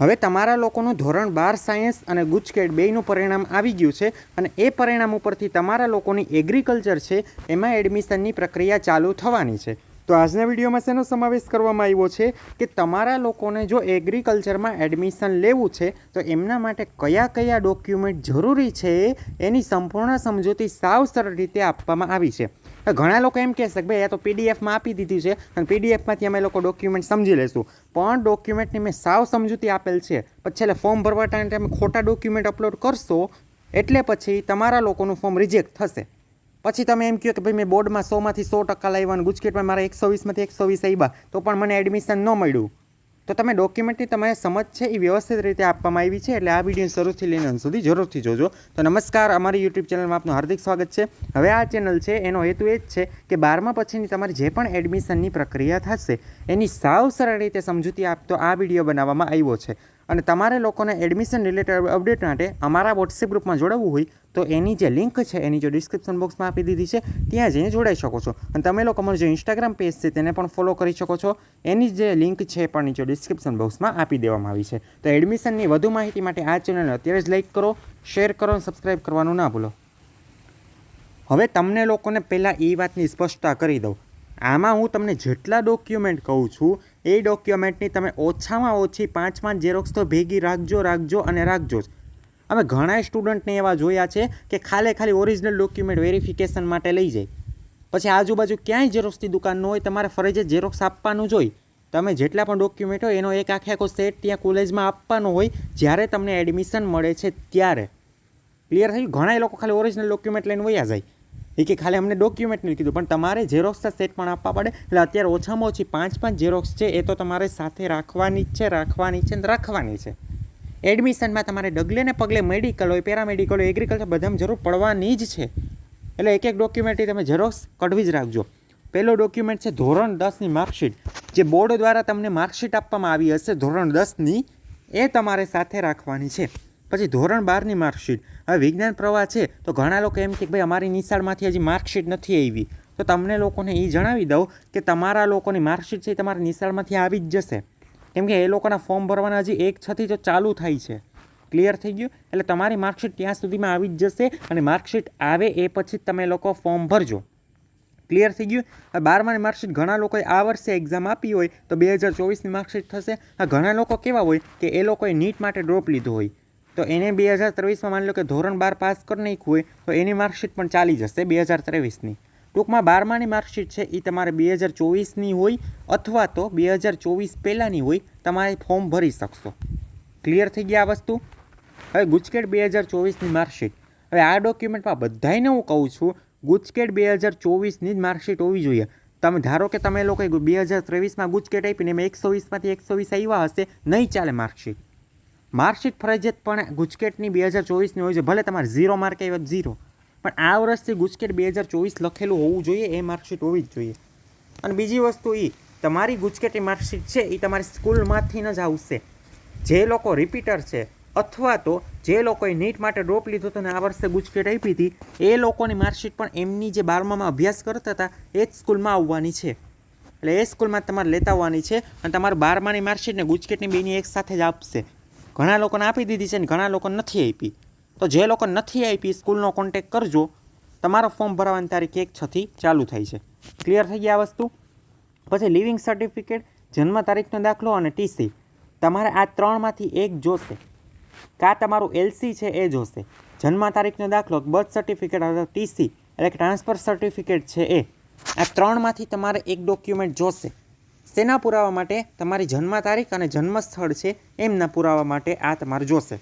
હવે તમારા લોકોનું ધોરણ બાર સાયન્સ અને ગુજકેટ બેયનું પરિણામ આવી ગયું છે અને એ પરિણામ ઉપરથી તમારા લોકોની એગ્રીકલ્ચર છે, એમાં એડમિશનની પ્રક્રિયા ચાલુ થવાની છે. તો આજના વિડીયોમાં શેનો સમાવેશ કરવામાં આવ્યો છે કે તમારા લોકોને જો એગ્રીકલ્ચરમાં એડમિશન લેવું છે, તો એમના માટે કયા કયા ડોક્યુમેન્ટ જરૂરી છે, એની સંપૂર્ણ સમજૂતી સાવ સરળ રીતે આપવામાં આવી છે. ઘણા લોકો એમ કહેશે કે ભાઈ, આ તો પીડીએફમાં આપી દીધી છે, અને પીડીએફમાંથી અમે લોકો ડોક્યુમેન્ટ સમજી લેશું. પણ ડોક્યુમેન્ટની મેં સાવ સમજૂતી આપેલ છે. પછી છેલ્લે ફોર્મ ભરવા ટાઈમ તમે ખોટા ડોક્યુમેન્ટ અપલોડ કરશો, એટલે પછી તમારા લોકોનું ફોર્મ રિજેક્ટ થશે. પછી તમે એમ કહો કે ભાઈ મેં બોર્ડમાં સોમાંથી સો ટકા લાવ્યા અને ગુજકેટમાં મારા એકસો વીસમાંથી એકસો વીસ આવ્યા તો પણ મને એડમિશન ન મળ્યું. તો તમે ડોક્યુમેન્ટની તમારે સમજ છે, એ વ્યવસ્થિત રીતે આપવામાં આવી છે, એટલે આ વીડિયો શરૂથી લઈને અંત સુધી જરૂરથી જોજો. તો નમસ્કાર, અમારી યુટ્યુબ ચેનલમાં આપનું હાર્દિક સ્વાગત છે. હવે આ ચેનલ છે, એનો હેતુ એ જ છે કે બારમા પછીની તમારી જે પણ એડમિશનની પ્રક્રિયા થશે, એની સાવ સરળ રીતે સમજૂતી આપતો આ વીડિયો બનાવવામાં આવ્યો છે. અને તમારે લોકોને એડમિશન રિલેટેડ અપડેટ માટે અમારા વોટ્સએપ ગ્રુપમાં જોડાવવું હોય તો એની જે લિંક છે, એની જો ડિસ્ક્રિપ્શન બોક્સમાં આપી દીધી છે, ત્યાં જઈને જોડાઈ શકો છો. અને તમે લોકો અમારું જે ઇન્સ્ટાગ્રામ પેજ છે, તેને પણ ફોલો કરી શકો છો. એની જે લિંક છે પણ નીચે ડિસ્ક્રિપ્શન બોક્સમાં આપી દેવામાં આવી છે. તો એડમિશનની વધુ માહિતી માટે આ ચેનલને અત્યારે જ લાઇક કરો શેર કરો અને સબસ્ક્રાઈબ કરવાનું ના ભૂલો. હવે તમને લોકોને પહેલાં એ વાતની સ્પષ્ટતા કરી દઉં. આમાં હું તમને જેટલા ડોક્યુમેન્ટ કહું છું એ ડોક્યુમેન્ટની તમે ઓછામાં ઓછી પાંચ પાંચ ઝેરોક્સ તો ભેગી રાખજો રાખજો અને રાખજો જ. અમે ઘણા સ્ટુડન્ટને એવા જોયા છે કે ખાલે ખાલી ઓરિજિનલ ડોક્યુમેન્ટ વેરિફિકેશન માટે લઈ જાય. પછી આજુબાજુ ક્યાંય ઝેરોક્સની દુકાન ન હોય, તમારે ફરજે ઝેરોક્સ આપવાનું જ તમે જેટલા પણ ડોક્યુમેન્ટ હોય, એનો એક આખે આખો સેટ ત્યાં કોલેજમાં આપવાનો હોય, જ્યારે તમને એડમિશન મળે છે ત્યારે. ક્લિયર થયું? ઘણા લોકો ખાલી ઓરિજિનલ ડોક્યુમેન્ટ લઈને વયા જાય. એ કે ખાલી અમને ડોક્યુમેન્ટ નહીં કીધું, પણ તમારે ઝેરોક્સના સેટ પણ આપવા પડે. એટલે અત્યારે ઓછામાં ઓછી પાંચ પાંચ ઝેરોક્સ છે, એ તો તમારે સાથે રાખવાની જ છે, રાખવાની છે ને રાખવાની છે. એડમિશનમાં તમારે ડગલે ને પગલે મેડિકલ હોય પેરામેડિકલ હોય એગ્રીકલ્ચર બધામાં જરૂર પડવાની જ છે. એટલે એક એક ડોક્યુમેન્ટની તમે ઝેરોક્સ કઢવી જ રાખજો. પહેલો ડોક્યુમેન્ટ છે ધોરણ દસની માર્કશીટ જે બોર્ડ દ્વારા તમને માર્કશીટ આપવામાં આવી હશે ધોરણ દસની એ તમારે સાથે રાખવાની છે. પછી ધોરણ બારની માર્કશીટ. હવે વિજ્ઞાન પ્રવાહ છે, તો ઘણા લોકો એમ કે ભાઈ અમારી નિશાળમાંથી હજી માર્કશીટ નથી આવી. તો તમને લોકોને એ જણાવી દઉં કે તમારા લોકોની માર્કશીટ છે એ તમારા નિશાળમાંથી આવી જ જશે. કેમ કે એ લોકોના ફોર્મ ભરવાના હજી એક છથી તો ચાલુ થાય છે. ક્લિયર થઈ ગયું? એટલે તમારી માર્કશીટ ત્યાં સુધીમાં આવી જ જશે અને માર્કશીટ આવે એ પછી જ તમે લોકો ફોર્મ ભરજો. ક્લિયર થઈ ગયું? બારમાની માર્કશીટ ઘણા લોકોએ આ વર્ષે એક્ઝામ આપી હોય તો બે હજાર ચોવીસની માર્કશીટ થશે. ઘણા લોકો કેવા હોય કે એ લોકોએ નીટ માટે ડ્રોપ લીધો હોય. તો એને બે હજાર ત્રેવીસમાં માની લો કે ધોરણ બાર પાસ કરી નાખ્યું હોય, તો એની માર્કશીટ પણ ચાલી જશે બે હજાર ત્રેવીસની. ટૂંકમાં બારમાની માર્કશીટ છે એ તમારે બે હજાર ચોવીસની હોય અથવા તો બે હજાર ચોવીસ પહેલાંની હોય, તમારે ફોર્મ ભરી શકશો. ક્લિયર થઈ ગયા આ વસ્તુ? હવે ગુજકેટ બે હજાર ચોવીસની માર્કશીટ. હવે આ ડોક્યુમેન્ટમાં બધાને હું કહું છું, ગુજકેટ બે હજાર ચોવીસની જ માર્કશીટ હોવી જોઈએ. તમે ધારો કે તમે લોકો બે હજાર ત્રેવીસમાં ગુજકેટ આપીને એમાં એકસો વીસમાંથી એકસો વીસ આવ્યા હશે, નહીં ચાલે માર્કશીટ. માર્કશીટ ફરજિયાત પણ ગુજકેટની બે હજાર ચોવીસની હોય છે. ભલે તમારે ઝીરો માર્ક ઝીરો. પણ આ વર્ષથી ગુજકેટ બે હજાર ચોવીસ લખેલું હોવું જોઈએ, એ માર્કશીટ હોવી જ જોઈએ. અને બીજી વસ્તુ એ તમારી ગુજકેટની માર્કશીટ છે એ તમારી સ્કૂલમાંથી જ આવશે. જે લોકો રિપીટર છે, અથવા તો જે લોકોએ નીટ માટે ડ્રોપ લીધો હતો ને આ વર્ષે ગુજકેટ આપી હતી, એ લોકોની માર્કશીટ પણ એમની જે બારમામાં અભ્યાસ કરતા હતા, એ જ સ્કૂલમાં આવવાની છે. એટલે એ સ્કૂલમાં તમારે લેતા આવવાની છે અને તમારું બારમાની માર્કશીટ ને ગુજકેટની બેની એક સાથે જ આપશે. ઘણા લોકોને આપી દીધી છે ને ઘણા લોકો નથી આપી. તો જે લોકો નથી આપી, સ્કૂલનો કોન્ટેક કરજો. તમારો ફોર્મ ભરવાની તારીખ એક છથી ચાલુ થાય છે. ક્લિયર થઈ ગયા આ વસ્તુ? પછી લિવિંગ સર્ટિફિકેટ જન્મ તારીખનો દાખલો અને ટીસી તમારે આ ત્રણમાંથી એક જોશે. કાં તમારું એલસી છે એ જોશે. જન્મ તારીખનો દાખલો બર્થ સર્ટિફિકેટ અથવા ટીસી એટલે ટ્રાન્સફર સર્ટિફિકેટ છે એ. આ ત્રણમાંથી તમારે એક ડોક્યુમેન્ટ જોશે. શેના પુરાવા માટે તમારી જન્મ તારીખ અને જન્મ સ્થળ છે એમના પુરાવા માટે આ તમારે જોશે.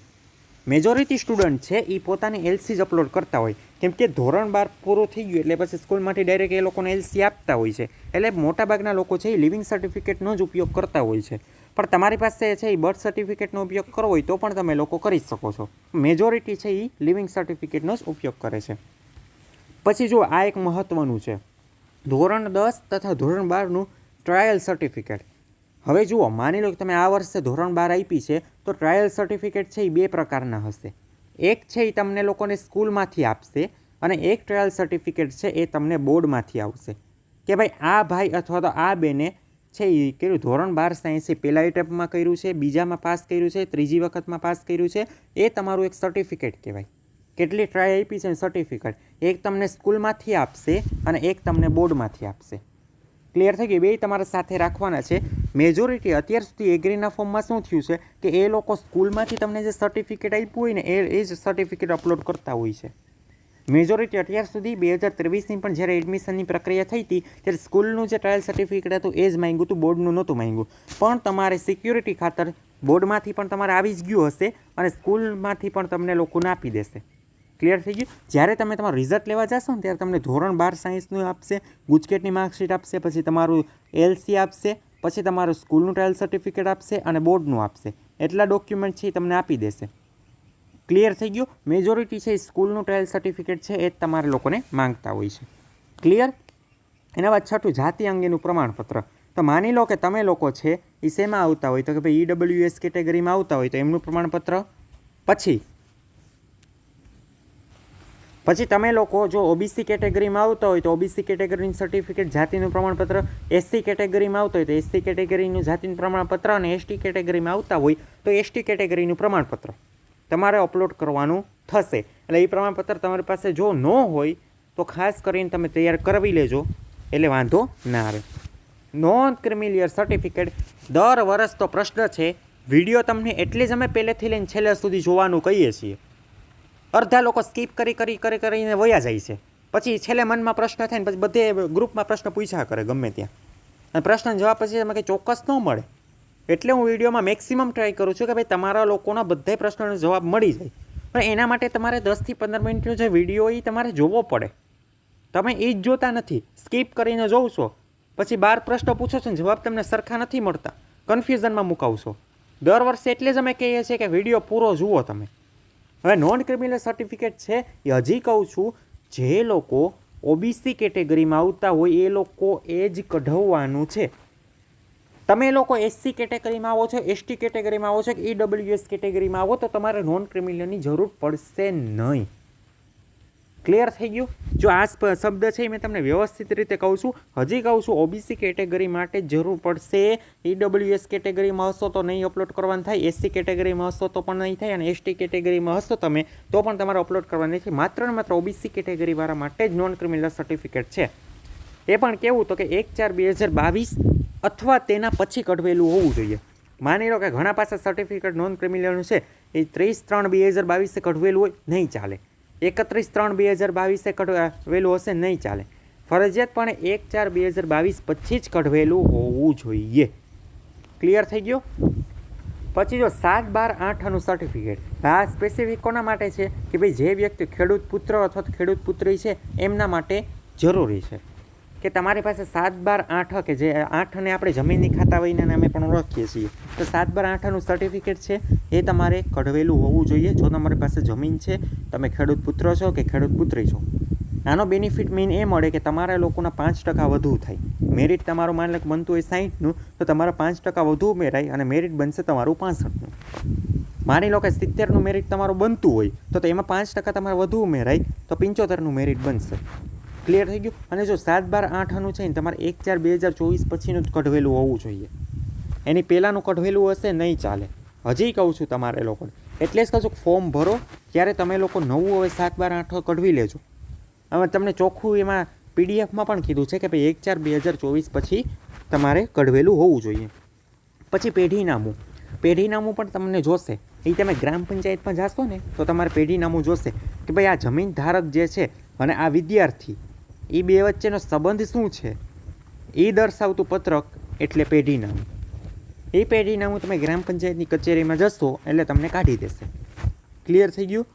મેજોરિટી સ્ટુડન્ટ છે એ પોતાની એલસી જ અપલોડ કરતા હોય. કેમ કે ધોરણ બાર પૂરું થઈ ગયું એટલે પછી સ્કૂલમાંથી ડાયરેક્ટ એ લોકોને એલસી આપતા હોય છે. એટલે મોટાભાગના લોકો છે એ લિવિંગ સર્ટિફિકેટનો જ ઉપયોગ કરતા હોય છે. પણ તમારી પાસે છે એ બર્થ સર્ટિફિકેટનો ઉપયોગ કરવો હોય તો પણ તમે લોકો કરી શકો છો. મેજોરિટી છે એ લિવિંગ સર્ટિફિકેટનો જ ઉપયોગ કરે છે. પછી જો આ એક મહત્ત્વનું છે. ધોરણ દસ તથા ધોરણ બારનું ટ્રાયલ સર્ટિફિકેટ. હવે જુઓ, માની લો કે તમે આ વર્ષે ધોરણ બાર આપી છે, તો ટ્રાયલ સર્ટિફિકેટ છે એ બે પ્રકારના હશે. એક છે એ તમને લોકોને સ્કૂલમાંથી આપશે અને એક ટ્રાયલ સર્ટિફિકેટ છે એ તમને બોર્ડમાંથી આવશે. કે ભાઈ આ ભાઈ અથવા તો આ બેને છે એ કર્યું, ધોરણ બાર સાયન્સ પહેલા એટેમ્પમાં કર્યું છે, બીજામાં પાસ કર્યું છે, ત્રીજી વખતમાં પાસ કર્યું છે, એ તમારું એક સર્ટિફિકેટ કહેવાય. કેટલી ટ્રાય આપી છે સર્ટિફિકેટ. એક તમને સ્કૂલમાંથી આપશે અને એક તમને બોર્ડમાંથી આપશે. ક્લિયર થઈ ગયું બે તમારે સાથે રાખવાના છે. મેજોરિટી અત્યાર સુધી એગ્રીના ફોર્મમાં શું થયું છે? કે એ લોકો સ્કૂલમાંથી તમને જે સર્ટિફિકેટ આપ્યું હોય ને, એ એ જ સર્ટિફિકેટ અપલોડ કરતા હોય છે. મેજોરિટી અત્યાર સુધી બે હજાર ત્રેવીસની પણ જ્યારે એડમિશનની પ્રક્રિયા થઈ હતી, ત્યારે સ્કૂલનું જે ટ્રાયલ સર્ટિફિકેટ હતું, એ જ માંગ્યું હતું, બોર્ડનું નહોતું માંગ્યું. પણ તમારે સિક્યુરિટી ખાતર બોર્ડમાંથી પણ તમારે આવી જ ગયું હશે અને સ્કૂલમાંથી પણ તમને લોકોને આપી દેશે. ક્લિયર થઈ ગયું. જ્યારે તમે તમારું રિઝલ્ટ લેવા જશો ને ત્યારે તમને ધોરણ બાર સાયન્સનું આપશે, ગુજકેટની માર્કશીટ આપશે, પછી તમારું એલસી આપશે, પછી તમારું સ્કૂલનું ટ્રાયલ સર્ટિફિકેટ આપશે અને બોર્ડનું આપશે. એટલા ડોક્યુમેન્ટ છે એ તમને આપી દેશે. ક્લિયર થઈ ગયું? મેજોરિટી છે એ સ્કૂલનું ટ્રાયલ સર્ટિફિકેટ છે, એ જ તમારે લોકોને માંગતા હોય છે. ક્લિયર? એના બાદ છઠ્ઠું, જાતિ અંગેનું પ્રમાણપત્ર. તો માની લો કે તમે લોકો છે, એ શેમાં આવતા હોય? તો કે ભાઈ ઈડબ્લ્યુએસ કેટેગરીમાં આવતા હોય તો એમનું પ્રમાણપત્ર. પછી પછી તમે લોકો જો ઓબીસી કેટેગરીમાં આવતા હોય તો ઓબીસી કેટેગરીનું સર્ટિફિકેટ જાતિનું પ્રમાણપત્ર એસસી કેટેગરીમાં આવતા હોય તો એસસી કેટેગરીનું જાતિનું પ્રમાણપત્ર અને એસટી કેટેગરીમાં આવતા હોય તો એસટી કેટેગરીનું પ્રમાણપત્ર. તમારે અપલોડ કરવાનું થશે. એટલે એ પ્રમાણપત્ર તમારી પાસે જો ન હોય તો ખાસ કરીને તમે તૈયાર કરવી લેજો. એટલે વાંધો ના આવે. નોન ક્રિમિલિયર સર્ટિફિકેટ દર વર્ષ તો પ્રશ્ન છે, વીડિયો તમને એટલે જ અમે પહેલેથી લઈને છેલ્લે સુધી જોવાનું કહીએ છીએ. અડધા લોકો સ્કીપ કરી કરી કરી, કરીને વયા જાય છે. પછી છેલ્લે મનમાં પ્રશ્ન થાય ને પછી બધે ગ્રુપમાં પ્રશ્ન પૂછ્યા કરે ગમે ત્યાં. અને પ્રશ્ન જવાબ પછી તમે કંઈ ચોક્કસ ન મળે. એટલે હું વિડીયોમાં મેક્સિમમ ટ્રાય કરું છું કે ભાઈ તમારા લોકોના બધા પ્રશ્નોનો જવાબ મળી જાય. પણ એના માટે તમારે દસથી પંદર મિનિટનો જે વીડિયો એ તમારે જોવો પડે. તમે એ જ જોતા નથી. સ્કીપ કરીને જોવ પછી બાર પ્રશ્નો પૂછો છો ને જવાબ તમને સરખા નથી મળતા. કન્ફ્યુઝનમાં મુકાવશો. દર વર્ષે એટલે જ અમે કહીએ છીએ કે વીડિયો પૂરો જુઓ તમે. હવે નોન ક્રિમિનલ સર્ટિફિકેટ છે, એ હજી કહું છું, જે લોકો ઓબીસી કેટેગરીમાં આવતા હોય, એ લોકો એ જ કઢાવવાનું છે. તમે લોકો એસસી કેટેગરીમાં આવો છો એસટી કેટેગરીમાં આવો છો કે ઈડબ્લ્યુએસ કેટેગરીમાં આવો, તો તમારે નોન ક્રિમિનલની જરૂર પડશે નહીં. ક્લિયર થઈ ગયું? જો આ શબ્દ છે એ મેં તમને વ્યવસ્થિત રીતે કહું છું. હજી કહું છું ઓબીસી કેટેગરી માટે જરૂર પડશે. ઈડબ્લ્યુએસ કેટેગરીમાં હશો તો નહીં અપલોડ કરવાનું થાય. એસસી કેટેગરીમાં હશો તો પણ નહીં થાય અને એસટી કેટેગરીમાં હશો તમે તો પણ તમારે અપલોડ કરવાનું નથી માત્ર ને માત્ર ઓબીસી કેટેગરીવાળા માટે જ નોન ક્રિમિનલ સર્ટિફિકેટ છે. એ પણ કેવું તો કે એક ચાર બે હજાર બાવીસ અથવા તેના પછી કઢવેલું હોવું જોઈએ. માની લો કે ઘણા પાસે સર્ટિફિકેટ નોન ક્રિમિનલનું છે. એ ત્રીસ ત્રણ બે હજાર બાવીસે કઢવેલું હોય, નહીં ચાલે. એકત્રીસ ત્રણ બે હજાર બાવીસે કઢવેલું હશે, નહીં ચાલે. ફરજિયાતપણે એક ચાર બે હજાર બાવીસ પછી જ કઢવેલું હોવું જોઈએ. ક્લિયર થઈ ગયો? પછી જો સાત બાર આઠનું સર્ટિફિકેટ આ સ્પેસિફિક કોના માટે છે? કે ભાઈ જે વ્યક્તિ ખેડૂત પુત્ર અથવા ખેડૂત પુત્રી છે, એમના માટે જરૂરી છે. કે તમારી પાસે સાત બાર આઠ કે જે આઠને આપણે જમીનની ખાતા વહીને અમે પણ ઓળખીએ છીએ. તો સાત બાર આઠનું સર્ટિફિકેટ છે, એ તમારે કઢવેલું હોવું જોઈએ. જો તમારી પાસે જમીન છે, તમે ખેડૂત પુત્ર છો કે ખેડૂત પુત્રી છો? આનો બેનિફિટ મેઇન એ મળે કે તમારા લોકોના પાંચ ટકા વધુ થાય. મેરિટ તમારું માની લો કે બનતું હોય સાહીઠનું, તો તમારા પાંચ ટકા વધુ ઉમેરાય અને મેરિટ બનશે તમારું પાસઠનું. માની લો કે સિત્તેરનું મેરિટ તમારું બનતું હોય, તો એમાં પાંચ ટકા તમારે વધુ ઉમેરાય, તો પંચોતેરનું મેરિટ બનશે. ક્લિયર થઈ ગયું. અને જો સાત બાર આઠનું છે ને, તમારે એક ચાર બે હજાર ચોવીસ પછીનું જ કઢવેલું હોવું જોઈએ. એની પહેલાંનું કઢવેલું હશે, નહીં ચાલે. હજી કહું છું તમારે લોકોને. એટલે જ કહું ફોર્મ ભરો, ત્યારે તમે લોકો નવું હવે સાત બાર આઠ કઢવી લેજો. હવે તમને ચોખ્ખું એમાં પીડીએફમાં પણ કીધું છે કે ભાઈ એક ચાર બે હજાર ચોવીસ પછી તમારે કઢવેલું હોવું જોઈએ. પછી પેઢીનામું. પેઢીનામું પણ તમને જોશે. એ તમે ગ્રામ પંચાયતમાં જાશો ને, તો તમારે પેઢીનામું જોશે કે ભાઈ આ જમીન ધારક જે છે, અને આ વિદ્યાર્થી એ બે વચ્ચેનો સંબંધ શું છે? એ દર્શાવતું પત્રક એટલે પેઢીનામું. એ પેઢીનામું તમે ગ્રામ પંચાયતની કચેરીમાં જશો એટલે તમને કાઢી દેશે. ક્લિયર થઈ ગયું?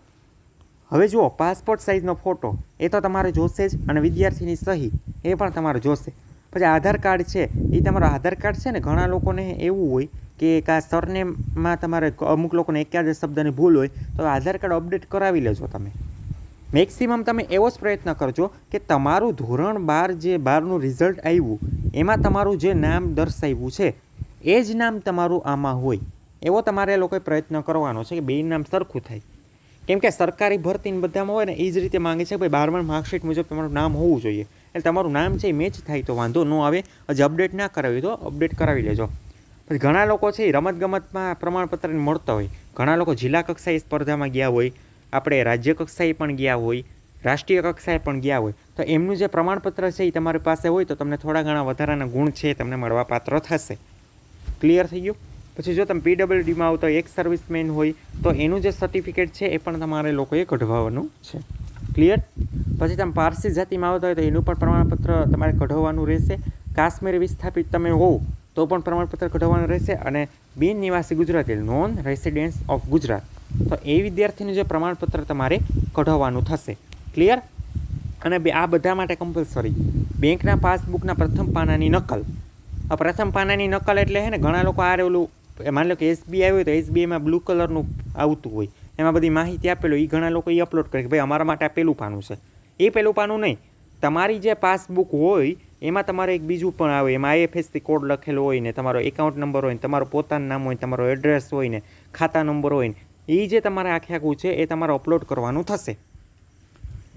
હવે જુઓ પાસપોર્ટ સાઇઝનો ફોટો એ તો તમારે જોશે જ અને વિદ્યાર્થીની સહી એ પણ તમારે જોશે. પછી આધાર કાર્ડ છે એ તમારો આધાર કાર્ડ છે ને ઘણા લોકોને એવું હોય કે કા સરનેમમાં તમારે અમુક લોકોને એકાદ શબ્દની ભૂલ હોય, તો આધાર કાર્ડ અપડેટ કરાવી લેજો તમે. મેક્સિમમ તમે એવો જ પ્રયત્ન કરજો કે તમારું ધોરણ બાર જે બારનું રિઝલ્ટ આવ્યું, એમાં તમારું જે નામ દર્શાવ્યું છે, એ જ નામ તમારું આમાં હોય. એવો તમારે લોકોએ પ્રયત્ન કરવાનો છે કે બે નામ સરખું થાય. કેમ કે સરકારી ભરતી બધામાં હોય ને, એ જ રીતે માંગે છે કે ભાઈ બારમા માર્કશીટ મુજબ તમારું નામ હોવું જોઈએ. એટલે તમારું નામ છે એ મેચ થાય તો વાંધો ન આવે. હજી અપડેટ ના કરાવી તો અપડેટ કરાવી લેજો. પછી ઘણા લોકો છે એ રમતગમતમાં પ્રમાણપત્ર મળતા હોય. ઘણા લોકો જિલ્લા કક્ષાએ સ્પર્ધામાં ગયા હોય. આપણે રાજ્ય કક્ષાએ પણ ગયા હોય, રાષ્ટ્રીય કક્ષાએ પણ ગયા હોય, તો એમનું જે પ્રમાણપત્ર છે એ તમારી પાસે હોય તો તમને થોડા ઘણા વધારાના ગુણ છે એ તમને મળવાપાત્ર થશે. ક્લિયર થઈ ગયું? પછી જો તમે પીડબ્લ્યુડીમાં આવો હોય, એક સર્વિસમેન હોય, તો એનું જે સર્ટિફિકેટ છે એ પણ તમારે લોકોએ કઢવાવાનું છે. ક્લિયર પછી તમે પારસી જાતિમાં આવતા હોય તો એનું પણ પ્રમાણપત્ર તમારે કઢાવવાનું રહેશે. કાશ્મીર વિસ્થાપિત તમે હોવ તો પણ પ્રમાણપત્ર કઢાવવાનું રહેશે અને બિન નિવાસી Gujarati non residence of Gujarat તો એ વિદ્યાર્થીનું જે પ્રમાણપત્ર તમારે કઢાવવાનું થશે. ક્લિયર અને બે આ બધા માટે કમ્પલસરી બેંકના પાસબુકના પ્રથમ પાનાની નકલ. આ પ્રથમ પાનાની નકલ એટલે હે ને, ઘણા લોકો આ ઓલું માની લો કે એસબીઆઈ હોય તો એસબીઆઈમાં બ્લુ કલરનું આવતું હોય. એમાં બધી માહિતી આપેલું એ ઘણા લોકો એ અપલોડ કરે કે ભાઈ અમારા માટે આ પેલું પાનું છે. એ પેલું પાનું નહીં. તમારી જે પાસબુક હોય, એમાં તમારે એક બીજું પણ આવે. એમાં આઈએફએસસી કોડ લખેલો હોય ને, તમારો એકાઉન્ટ નંબર હોય ને, તમારું પોતાનું નામ હોય તમારો એડ્રેસ હોય ને, ખાતા નંબર હોય ને એ જે તમારે આખે આખું છે, એ તમારે અપલોડ કરવાનું થશે.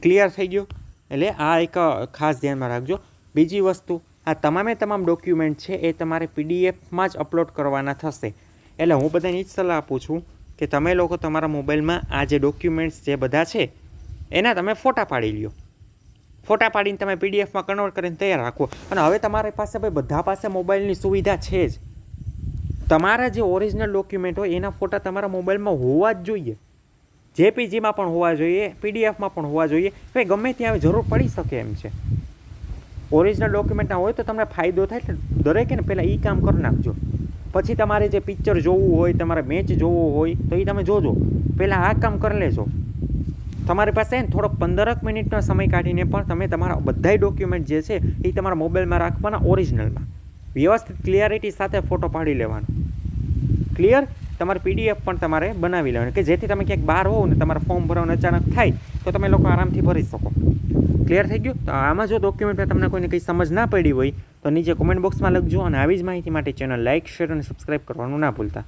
ક્લિયર થઈ ગયું? એટલે આ એક ખાસ ધ્યાનમાં રાખજો. બીજી વસ્તુ, આ તમામે તમામ ડોક્યુમેન્ટ છે, એ તમારે પીડીએફમાં જ અપલોડ કરવાના થશે. એટલે હું બધાને એ જ સલાહ આપું છું કે તમે લોકો તમારા મોબાઈલમાં આ જે ડોક્યુમેન્ટ્સ જે બધા છે, એના તમે ફોટા પાડી લ્યો. ફોટા પાડીને તમે પીડીએફમાં કન્વર્ટ કરીને તૈયાર રાખો. અને હવે તમારી પાસે ભાઈ બધા પાસે મોબાઈલની સુવિધા છે જ. તમારા જે ઓરિજિનલ ડોક્યુમેન્ટ હોય, એના ફોટા તમારા મોબાઈલમાં હોવા જ જોઈએ. જેપીજીમાં પણ હોવા જોઈએ, પીડીએફમાં પણ હોવા જોઈએ. કે ગમે ત્યાં જરૂર પડી શકે એમ છે. ઓરિજિનલ ડોક્યુમેન્ટના હોય તો તમને ફાયદો થાય એટલે દરેકે ને પહેલાં એ કામ કરી નાખજો. પછી તમારે જે પિક્ચર જોવું હોય, તમારે મેચ જોવો હોય, તો એ તમે જોજો. પહેલાં આ કામ કરી લેજો. તમારી પાસે થોડોક પંદરક મિનિટનો સમય કાઢીને પણ તમે તમારા બધાય ડોક્યુમેન્ટ જે છે એ તમારા મોબાઈલમાં રાખવાના ઓરિજિનલમાં વ્યવસ્થિત ક્લિયરિટી સાથે ફોટો પાડી લેવાનો. ક્લિયર તમારે પીડીએફ પણ તમારે બનાવી લેવાની. કે જેથી તમે ક્યાંક બહાર હોવ ને તમારે ફોર્મ ભરવાનું અચાનક થાય, તો તમે લોકો આરામથી ભરી શકો. ક્લિયર થઈ ગયું? તો આમાં જો ડોક્યુમેન્ટમાં તમને કોઈને કંઈ સમજ ના પડી હોય, તો નીચે કોમેન્ટ બોક્સમાં લખજો અને આવી જ માહિતી માટે ચેનલ લાઇક શેર અને સબસ્ક્રાઈબ કરવાનું ના ભૂલતા.